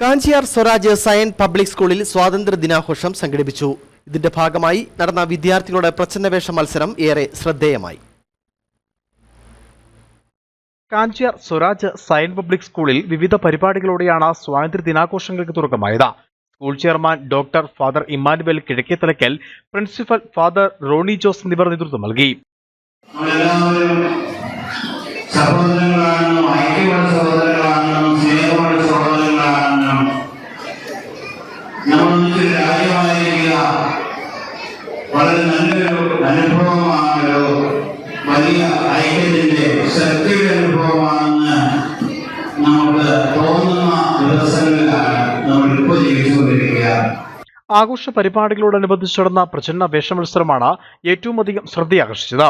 കാഞ്ചിയാർ സ്വരാജ് സയൻ public സ്കൂളിൽ സ്വാതന്ത്ര്യ ദിനാഘോഷം സംഘടിപ്പിച്ചു. ഇതിന്റെ ഭാഗമായി നടന്ന വിദ്യാർത്ഥികളുടെ പ്രച്ഛന്നവേഷ മത്സരം ഏറെ ശ്രദ്ധേയമായി. കാഞ്ചിയാർ സ്വരാജ് സയൻ പബ്ലിക് സ്കൂളിൽ വിവിധ പരിപാടികളോടെയാണ് സ്വാതന്ത്ര്യ ദിനാഘോഷങ്ങൾക്ക് തുടക്കമായത്. School chairman doctor father Immanuel Kizhakkethalakkal principal father Roni Jose എന്നിവർ നേതൃത്വം നൽകി. വളരെ നല്ലൊരു അനുഭവമാണല്ലോ വലിയ ഐക്യത്തിന്റെ ശക്തിയുടെ അനുഭവമാണെന്ന് നമുക്ക് തോന്നുന്ന ദിവസങ്ങളിലാണ് നമ്മൾ ഇപ്പോൾ ജീവിച്ചുകൊണ്ടിരിക്കുക. ആഘോഷ പരിപാടികളോടനുബന്ധിച്ച് നടന്ന പ്രചരണ വേഷ മത്സരമാണ് ഏറ്റവും അധികം ശ്രദ്ധയാകർഷിച്ചത്.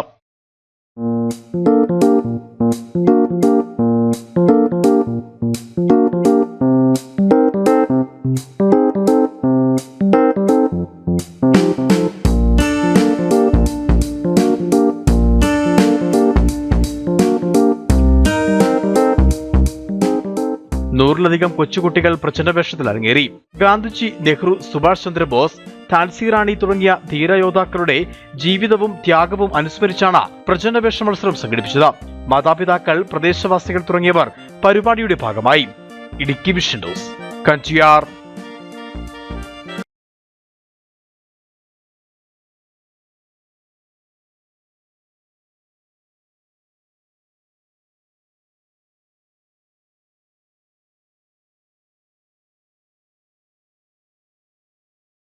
നൂറിലധികം കൊച്ചുകുട്ടികൾ പ്രചണ്ഡവേഷത്തിൽ അരങ്ങേറി. ഗാന്ധിജി നെഹ്റു സുഭാഷ് ചന്ദ്രബോസ് താൻസി റാണി തുടങ്ങിയ ധീരയോദ്ധാക്കളുടെ ജീവിതവും ത്യാഗവും അനുസ്മരിച്ചാണ് പ്രചണ്ഡവേഷ മത്സരം സംഘടിപ്പിച്ചത്. മാതാപിതാക്കൾ പ്രദേശവാസികൾ തുടങ്ങിയവർ പരിപാടിയുടെ ഭാഗമായി. Idukki vision news. കഞ്ചിയാർ.